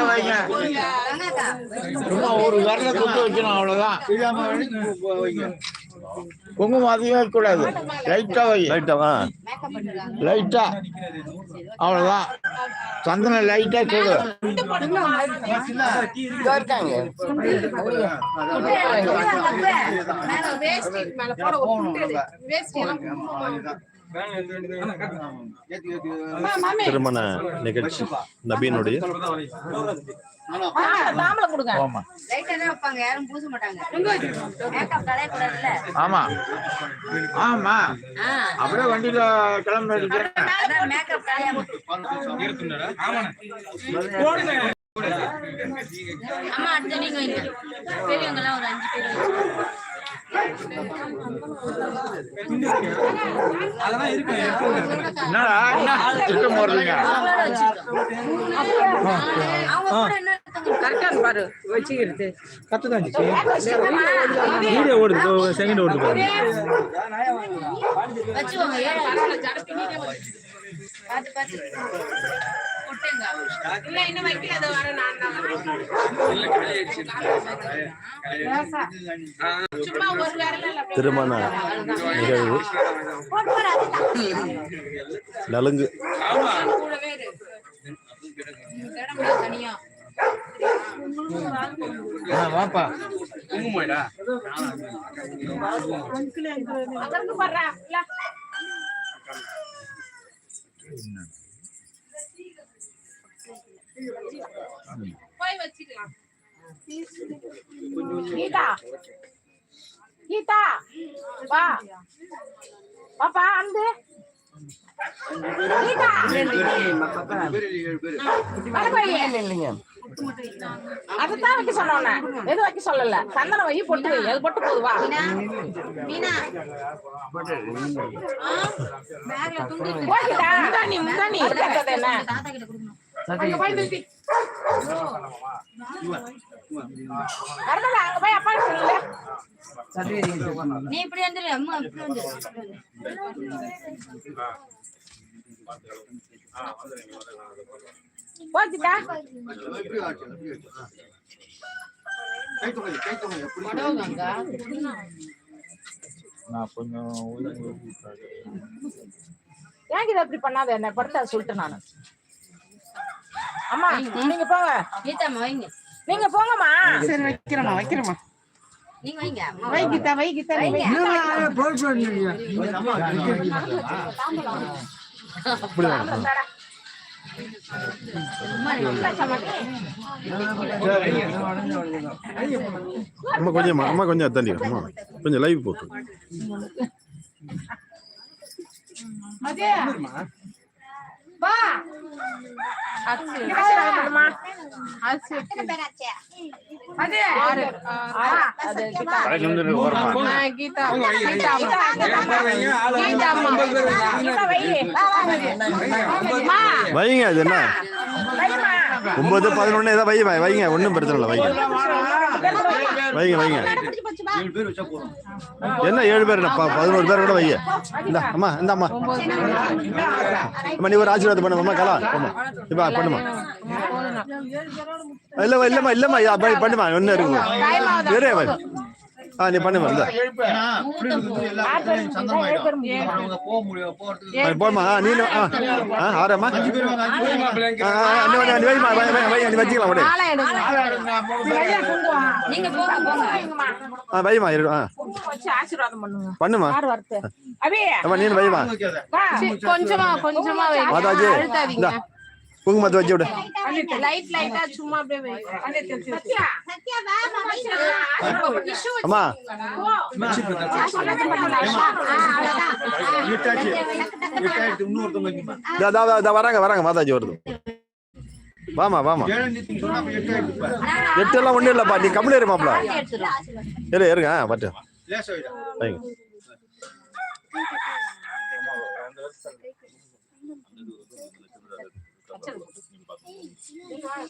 வாங்க. சும்மா ஒரு விரல குத்து வைக்கணும் அவ்வளவுதான். குங்குமம் அதிகம் வைக்கக்கூடாது லைட்டா வை. ரைட்டாவா லைட்டா அவ்வளவுதான். சந்தனம் லைட்டா சொல்லு திருமண நிகழ்ச்சி நபீனுடைய ஆமா லைட்டா தான் வைப்பாங்க யாரும் பூச மாட்டாங்க. மேக்கப் கலையக்கூடாதுல்ல ஆமா. அப்படியே வண்டியில கிளம்ப அதான் மேக்கப் கலையாம அம்மா அடுத்த நீங்க வைங்க. பெரியவங்க எல்லாம் ஒரு அஞ்சு பேர். வைங்க. என்னடா? என்ன? இருக்க போறீங்க கத்துதான் வீடியோ ஓடுது. செகண்ட் ஓடுது பாருங்க. பார்த்து இல்ல இன்னும் வைக்கல அதை வர நான் தான் சும்மா ஒரு விரல இல்ல. திருமண நிகழ்வு நலுங்கு தனியா வாப்பா கீதா கீதா வா பாப்பா அந்து. அதுதான் வைக்க சொன்னோன்னே எது வைக்க சொல்லல சந்தனம் வை பொட்டு வை அது பொட்டு போதுவா. போய்கிட்டா முந்தானி என்ன அங்க போய் நிறுத்தி. அங்க போய் அப்பா சொல்லு நீ இப்படி வந்துரு அம்மா இப்படி வந்துரு. போச்சுட்டா நான் கொஞ்சம் ஏன் இதை அப்படி பண்ணாத என்ன படுத்த சொல்லிட்டு நானு. அம்மா நீங்க போங்க. கீதாம்மா வைங்க. நீங்க போங்கம்மா. சரி வைக்கிறேம்மா வைக்கிறேம்மா. நீங்க வைங்க வை கீதா வை கீதா வை. அம்மா கொஞ்சம் அம்மா கொஞ்சம் தண்ணி அம்மா. கொஞ்சம் லைவ் போட்டு. வா. ஆசீர்வாதம்மா. அது. ஆறு. ஆ, அது கீதா. கீதா. கீதா அம்மா. கீதா அம்மா. கீதா. அம்மா, வைங்க. அது என்ன. ஒன்பது பதினொன்னு ஏதாவது வைங்க வைங்க ஒன்றும் பிரச்சனை இல்லை வைங்க. வைங்க வைங்க. என்ன ஏழு பேர் பதினோரு பேர் கூட வைங்க. இந்த அம்மா இந்த அம்மா அம்மா நீ ஒரு ஆசீர்வாதம் பண்ணுமா அம்மா கலா அம்மா. இப்போ பண்ணுமா இல்ல இல்லம்மா இல்லம்மா. யா, ப- பண்ணுமா ஒன்றும் இருக்கு வேறே. ஆ நீ பண்ணுமா போம்மா ஆ, நீ ஆ ஆ ஆறாம்மா ஆ, ஆ, ஆ, நீ நீ வைமா வை வை வை நீ வச்சுக்கலாம் உடனே. ஆ வைமா இரு ஆ. பண்ணுமா? நீ வைமா வா. கொஞ்சமா கொஞ்சமா இந்த. குங்குமத்தை வச்சு விடு. அம்மா. வராங்க வராங்க மாதாஜி வருது. வாமா வாமா எட்டு எல்லாம் ஒண்ணும் இல்லப்பா நீ கம்முனு இரு மாப்பிள. இரு இருங்க பட்டு வைங்க நீ ஆர்த்தி எடுத்துக்கோ ஆ சரி ஆர்த்தி எடுத்துக்கோ ஆமா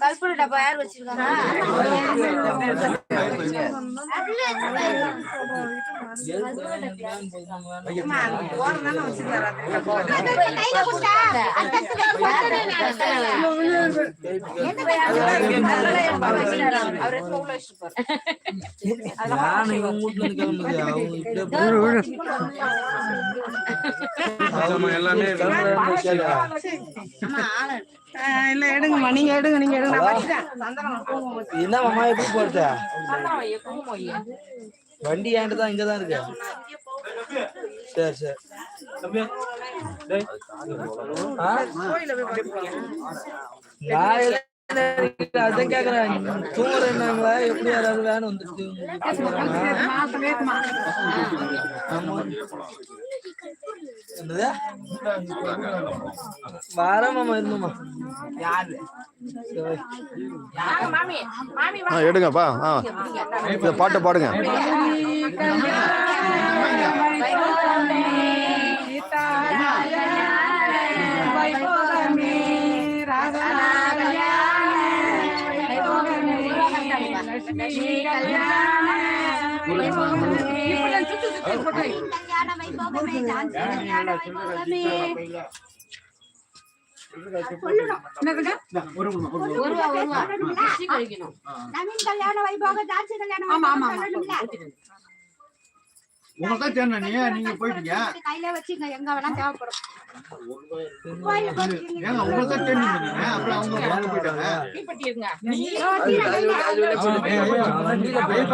கல்பனை டப்பா யார் வச்சிருக்காங்க? எல்லாமே இல்ல எடுங்கம்மா. நீங்க எடுங்க நீங்க எடுங்க. நான் வச்சுட்டேன். என்ன மாமா எப்படி வண்டி என்கிட்ட தான் இங்கதான் இருக்கு. சரி சரி. தம்பி, டேய். ஆ? நான் அதான் கேக்குறேன் தூங்குறேன்னாங்களா எப்படி யாராவது வந்துட்டு. என்னது வரேன் மாமா இருந்துமா யாரு சரி. வாங்க மாமி மாமி ஆ எடுங்கப்பா ஆ இந்த பாட்டை பாடுங்க வைபோகமே, கல்யாண வைபோக ஜான்சி கல்யாண ஆமா, ஆமா, நீங்க போயிட்டீங்க கையில வச்சுங்க எங்க வேணா தேவைப்படும் கோயிலுக்கு போறீங்க. ஏங்க உங்களுக்கு தான் தெரியும் அப்புறம் அவங்க வாங்க போயிட்டாங்க தீப்பெட்டி இருங்க வண்டியில போய்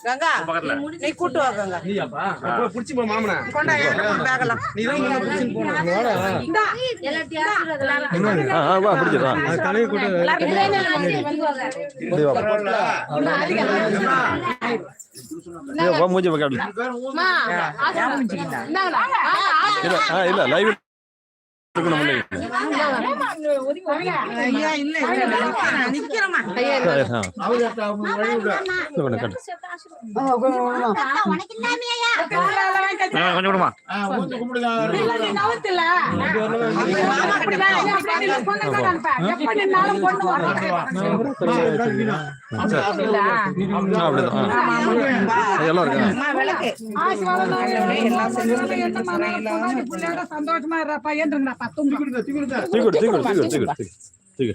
கங்கா நீ கூட்டு வா கங்கா. நீயாப்பா? அப்போ புடிச்சு போ மாமனை. கொண்டா ஆ, வா வா. மூஞ்சி பக்கம் இல்ல இல்ல லைவ் இருக்கணும் கொஞ்சம் விடுமா சந்தோஷமா இருப்பா தூக்கிடுங்க தூக்கிடுங்க தூக்கிடு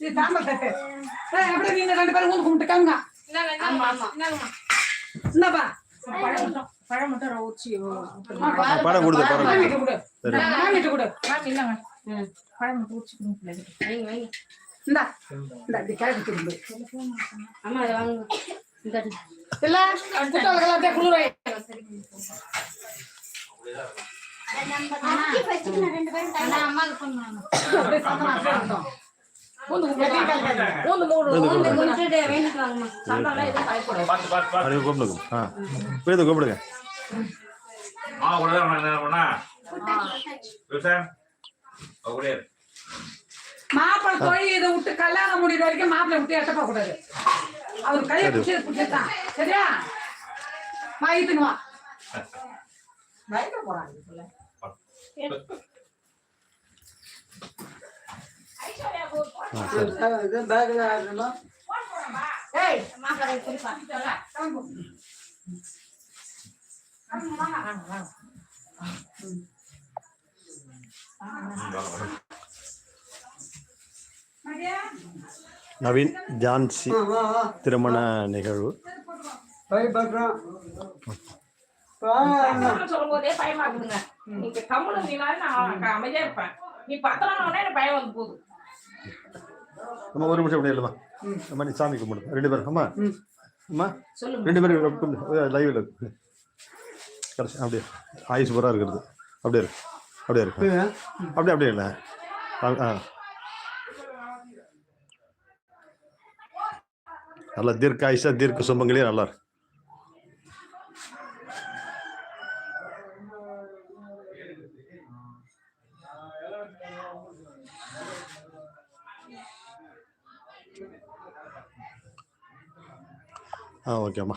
அப்படியே. நீங்க ரெண்டு பேரும் ஊந்து கும்பிட்டுக்காங்க இந்தாப்பா. பழம் மட்டும் ரவுச்சி ஆ, படம் கொடுத்து கொடு. பழம் மட்டும் ஊச்சி கொடுங்க இந்தா. இந்த திரும்பு. வாங்க இல்ல அப்படியே குளிரை. அம்மாவுக்கு ஃபோன் கூப்பிடுங்க ஆ. கூப்பிடுங்க மாப்பிள்ளை தொழில் இதை விட்டு கல்யாணம் முடிகிற வரைக்கும் மாப்பிள்ளை விட்டு எட்ட போக கூடாது. அவர் கையை பிடிச்சது பிடிச்சதான் சரியா? பயங்கர போறாங்க நவீன் ஜான்சி திருமண நிகழ்வு. சொல்லும்போதே பயமாக்குதுங்க நீங்க கம்முனு இருந்தீங்கன்னா நான் அமைதியா இருப்பேன். நீ பத்திரம் எனக்கு பயம் வந்து போகுது. அம்மா ஒரு நிமிஷம் அப்படியே இல்லைம்மா அம்மா நீ சாமி கும்பிடு ரெண்டு பேரும். அம்மா. அம்மா. ரெண்டு பேரும் கும்பிடு. லைவ்ல கடைசி அப்படியே. ஆயுஸ் பூரா இருக்கிறது. அப்படியே இருக்கு அப்படியே இருக்கு அப்படியே? அப்படியே இல்லை. ஆ. நல்லா தீர்க்க ஆயுஷா தீர்க்க சுமங்களே நல்லா இருக்கு. ஆ ஓகேம்மா.